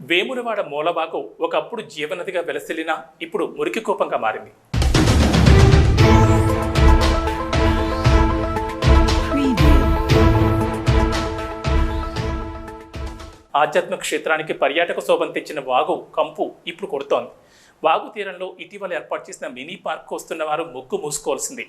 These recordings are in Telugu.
వేములవాడ మూలబాగు ఒకప్పుడు జీవనదిగా వెలసిల్లినా ఇప్పుడు మురికి కూపంగా మారింది. Preview. ఆధ్యాత్మిక క్షేత్రానికి పర్యాటక శోభను తెచ్చిన వాగు కంపు ఇప్పుడు కొడుతోంది. వాగు తీరంలో ఇటీవల ఏర్పాటు చేసిన మినీ పార్క్ వస్తున్న వారు ముక్కు మూసుకోవాల్సింది.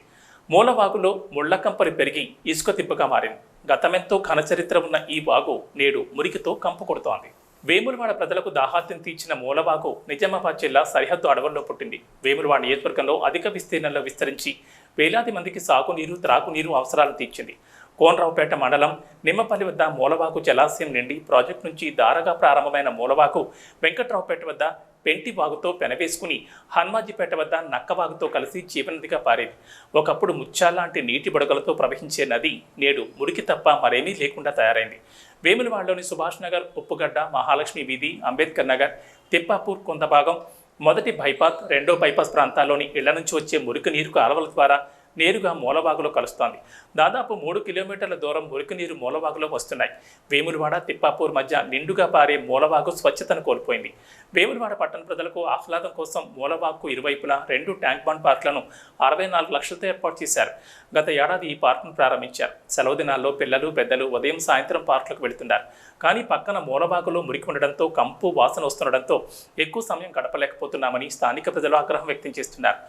మూలవాగులో ముళ్ళకంపలు పెరిగి ఇసుక తిప్పగా మారింది. గతమెంతో ఘనచరిత్ర ఉన్న ఈ వాగు నేడు మురికితో కంపు కొడుతోంది. వేములవాడ ప్రజలకు దాహార్తిని తీర్చిన మూలవాకు నిజామాబాద్ జిల్లా సరిహద్దు అడవుల్లో పుట్టింది. వేములవాడ నియోజకవర్గంలో అధిక విస్తీర్ణంలో విస్తరించి వేలాది మందికి సాగునీరు త్రాగునీరు అవసరాలు తీర్చింది. కోనరావుపేట మండలం నిమ్మపల్లి వద్ద మూలవాకు జలాశయం నిండి ప్రాజెక్టు నుంచి దారగా ప్రారంభమైన మూలవాకు వెంకట్రావుపేట వద్ద పెంటి వాగుతో పెనవేసుకుని హనుమాజీపేట వద్ద నక్కవాగుతో కలిసి జీవనదిగా పారేది. ఒకప్పుడు ముత్యాలాంటి నీటి బుడగలతో ప్రవహించే నది నేడు మురికి తప్ప మరేమీ లేకుండా తయారైంది. వేములవాడలోని సుభాష్ నగర్ ఉప్పుగడ్డ మహాలక్ష్మి వీధి అంబేద్కర్ నగర్ తిప్పాపూర్ కొంత భాగం మొదటి బైపాస్ రెండో బైపాస్ ప్రాంతాల్లోని ఇళ్ళ నుంచి వచ్చే మురికి నీరు అలవల ద్వారా నేరుగా మూలవాగులో కలుస్తోంది. దాదాపు మూడు కిలోమీటర్ల దూరం మురికి నీరు మూలవాగులో వస్తున్నాయి. వేములవాడ తిప్పాపూర్ మధ్య నిండుగా పారే మూలవాగు స్వచ్ఛతను కోల్పోయింది. వేములవాడ పట్టణ ప్రజలకు ఆహ్లాదం కోసం మూలవాగుకు ఇరువైపులా రెండు ట్యాంక్ బండ్ పార్కులను అరవై నాలుగు లక్షలతో ఏర్పాటు చేశారు. గత ఏడాది ఈ పార్కును ప్రారంభించారు. సెలవు దినాల్లో పిల్లలు పెద్దలు ఉదయం సాయంత్రం పార్కులకు వెళుతున్నారు. కానీ పక్కన మూలవాగులో మురికి ఉండడంతో కంపు వాసన వస్తుండడంతో ఎక్కువ సమయం గడపలేకపోతున్నామని స్థానిక ప్రజలు ఆగ్రహం వ్యక్తం చేస్తున్నారు.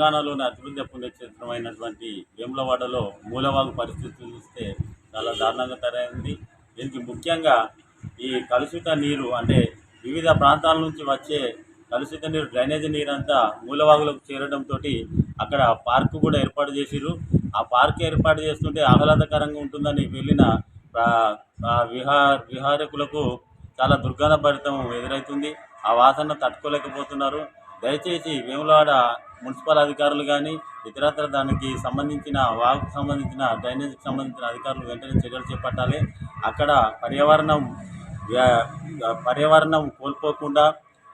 తెలంగాణలోని అభివృద్ధి పుణ్యక్షేత్రమైనటువంటి వేములవాడలో మూలవాగు పరిస్థితి చూస్తే చాలా దారుణంగా తయారైంది. దీనికి ముఖ్యంగా ఈ కలుషిత నీరు అంటే వివిధ ప్రాంతాల నుంచి వచ్చే కలుషిత నీరు డ్రైనేజీ నీరు అంతా మూలవాగులకు చేరడంతో అక్కడ పార్కు కూడా ఏర్పాటు చేసిరు ఆ పార్క్ ఏర్పాటు చేస్తుంటే ఆహ్లాదకరంగా ఉంటుందని వెళ్ళిన ప్రా- విహార విహారకులకు చాలా దుర్గంధభరితం ఎదురవుతుంది ఆ వాసన తట్టుకోలేకపోతున్నారు. దయచేసి వేములవాడ మున్సిపల్ అధికారులు కానీ ఇతరత్ర దానికి సంబంధించిన వాగుకు సంబంధించిన డ్రైనేజీకి సంబంధించిన అధికారులు వెంటనే చర్యలు చేపట్టాలి. అక్కడ పర్యావరణం పర్యావరణం కోల్పోకుండా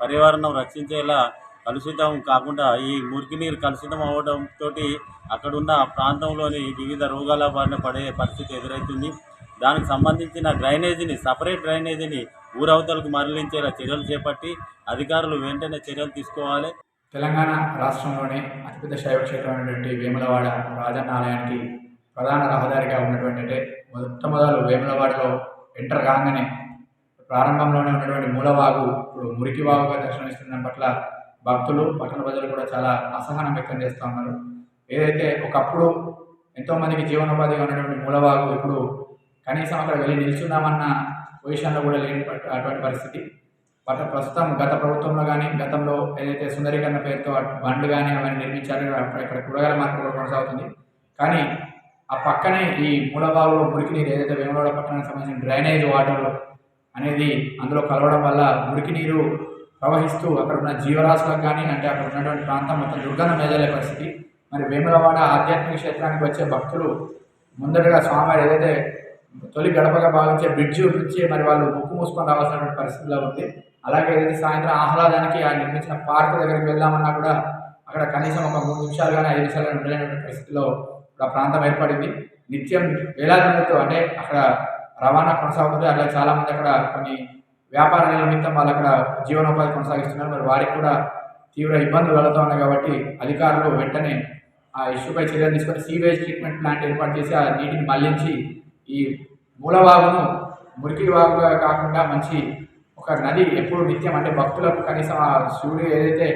పర్యావరణం రక్షించేలా కలుషితం కాకుండా ఈ మురికి నీరు కలుషితం అవడంతో అక్కడున్న ప్రాంతంలోని వివిధ రోగాల బారిన పడే పరిస్థితి ఎదురవుతుంది దానికి సంబంధించిన డ్రైనేజీని సపరేట్ డ్రైనేజీని ఊరవతలకు మరలించేలా చర్యలు చేపట్టి అధికారులు వెంటనే చర్యలు తీసుకోవాలి. తెలంగాణ రాష్ట్రంలోనే అతిపెద్ద శైవ అయినటువంటి వేములవాడ రాజన్న ఆలయానికి ప్రధాన రహదారిగా ఉన్నటువంటి అంటే మొట్టమొదలు వేములవాడలో ఎంటర్ కాగానే ప్రారంభంలోనే ఉన్నటువంటి మూలవాగు ఇప్పుడు మురికి వాగుగా దర్శనమిస్తున్న పట్ల భక్తులు పట్టణ ప్రజలు కూడా చాలా అసహనం వ్యక్తం చేస్తూ ఉన్నారు. ఏదైతే ఒకప్పుడు ఎంతోమందికి జీవనోపాధిగా ఉన్నటువంటి మూలవాగు ఇప్పుడు కనీసం అక్కడ వెళ్ళి నిల్చుందామన్న పొజిషన్లో కూడా లేని అటువంటి పరిస్థితి. బట్ ప్రస్తుతం గత ప్రభుత్వంలో కానీ గతంలో ఏదైతే సుందరీకరణ పేరుతో బండ్ కానీ అవన్నీ నిర్మించారో ఇక్కడ కూరగాయల మార్కెట్ కూడా కొనసాగుతుంది. కానీ ఆ పక్కనే ఈ మూలబావులో మురికి నీరు ఏదైతే వేములవాడ పట్టణానికి సంబంధించిన డ్రైనేజ్ వాటర్ అనేది అందులో కలవడం వల్ల మురికి నీరు ప్రవహిస్తూ అక్కడ ఉన్న జీవరాశులకు కానీ అంటే అక్కడ ఉన్నటువంటి ప్రాంతం మొత్తం దుర్గంధం మేజలే పరిస్థితి. మరి వేములవాడ ఆధ్యాత్మిక క్షేత్రానికి వచ్చే భక్తులు ముందటగా స్వామివారు ఏదైతే తొలి గడపగా భావించే బ్రిడ్జ్ నుంచి మరి వాళ్ళు ముక్కు మూసుకొని రావాల్సినటువంటి పరిస్థితిలో ఉంది. అలాగే ఏదైతే సాయంత్రం ఆహ్లాదానికి ఆ నిర్మించిన పార్క్ దగ్గరికి వెళ్దామన్నా కూడా అక్కడ కనీసం ఒక మూడు నిమిషాలు కానీ ఐదు నిమిషాలు కానీ ఉండలేనటువంటి పరిస్థితిలో ఆ ప్రాంతం ఏర్పడింది. నిత్యం వేలాది మందితో అంటే అక్కడ రవాణా కొనసాగుతుంది. అట్లా చాలామంది అక్కడ కొన్ని వ్యాపారాల నిమిత్తం వాళ్ళు అక్కడ జీవనోపాధి కొనసాగిస్తున్నారు. మరి వారికి కూడా తీవ్ర ఇబ్బందులు కలుగుతూ ఉన్నాయి కాబట్టి అధికారులు వెంటనే ఆ ఇష్యూపై చర్యలు తీసుకొని సీవేజ్ ట్రీట్మెంట్ ప్లాంట్ ఏర్పాటు చేసి ఆ నీటిని మళ్ళించి ఈ మూలవాగును మురికి వాగుగా కాకుండా మంచి ఒక నది ఎప్పుడు నిత్యం అంటే భక్తులకు కనీసం ఆ శివుడు ఏదైతే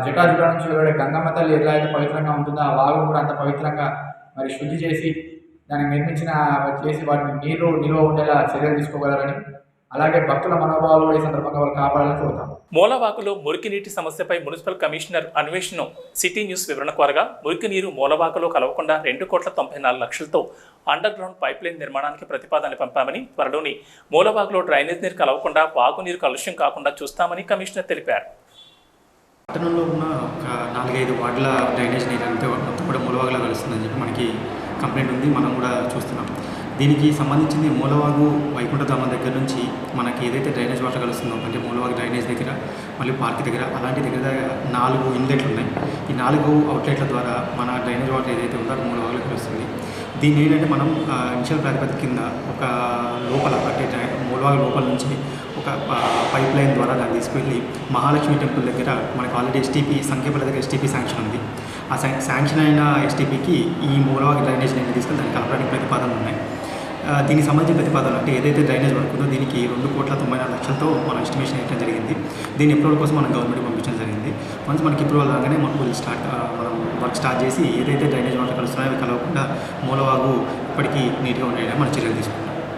జటాజుట నుంచి వెలువడే గంగమ్మ తల్లి ఎలా అయితే పవిత్రంగా ఉంటుందో ఆ వాగు కూడా అంత పవిత్రంగా మరి శుద్ధి చేసి దాన్ని నిర్మించిన చేసి వాటిని నీరు నిల్వ ఉండేలా చర్యలు తీసుకోగలరని అలాగే భక్తుల మనోభావాలు ఈ సందర్భంగా వాళ్ళు కాపాడాలని కోరుతాం మూలవాకులో మురికి నీటి సమస్యపై మున్సిపల్ కమిషనర్ అన్వేషణను సిటీ న్యూస్ వివరణ కోరగా మురికి నీరు మూలవాకులో కలవకుండా రెండు కోట్ల తొంభై నాలుగు లక్షలతో అండర్ గ్రౌండ్ పైప్ లైన్ నిర్మాణానికి ప్రతిపాదన పంపామని త్వరలోని మూలవాకులో డ్రైనేజ్ నీరు కలవకుండా వాగునీరు కలుష్యం కాకుండా చూస్తామని కమిషనర్ తెలిపారు. పట్టణంలో ఉన్న ఒక నాలుగైదు వార్డుల డ్రైనేజ్ నీరు అంతా కూడా మూలవాగలా కలుస్తుందని చెప్పి మనకి కంప్లైంట్ ఉంది. మనం కూడా చూస్తున్నాం. దీనికి సంబంధించింది మూలవాగు వైకుంఠధామ దగ్గర నుంచి మనకి ఏదైతే డ్రైనేజ్ వాటర్ కలుస్తుందో అంటే మూలవాగు డ్రైనేజ్ దగ్గర మళ్ళీ పార్క్ దగ్గర అలాంటి దగ్గర నాలుగు ఇన్లెట్లు ఉన్నాయి. ఈ నాలుగు అవుట్లెట్ల ద్వారా మన డ్రైనేజ్ వాటర్ ఏదైతే ఉందో అది మూలవాగులో కలుస్తుంది. దీన్ని ఏంటంటే మనం ఇనిషియల్ ప్రాతిపదిక కింద ఒక లోపల అంటే డ్రై- మూలవాగు లోపల నుంచి ఒక పైప్ లైన్ ద్వారా దాన్ని తీసుకువెళ్ళి మహాలక్ష్మి టెంపుల్ దగ్గర మనకు ఆల్రెడీ ఎస్టీపీ సంఖ్యపల్లి దగ్గర ఎస్టీపీ శాంక్షన్ ఉంది. ఆ శాం- శాంక్షన్ అయిన ఎస్టీపీకి ఈ మూలవాగి డ్రైనేజ్ నేను తీసుకెళ్ళి దానికి కలపడానికి ప్రతిపాదనలు ఉన్నాయి. దీనికి సంబంధించిన ప్రతిపాదన అంటే ఏదైతే డ్రైనేజ్ వర్క్ ఉందో దీనికి రెండు కోట్ల తొంభై నాలుగు లక్షలతో మనం ఎస్టిమేషన్ వేయడం జరిగింది. దీని అప్రూవల్ కోసం మనం గవర్నమెంట్ పంపించడం జరిగింది. వన్స్ మనకి అప్రూవల్ రాగానే మనకు స్టార్ట్ మనం వర్క్ స్టార్ట్ చేసి ఏదైతే డ్రైనేజ్ వాటర్ కలుస్తున్నాయో అవి కలవకుండా మూలవాగు ఇప్పటికీ నీట్గా ఉండేలా మనం చర్యలు తీసుకుంటాం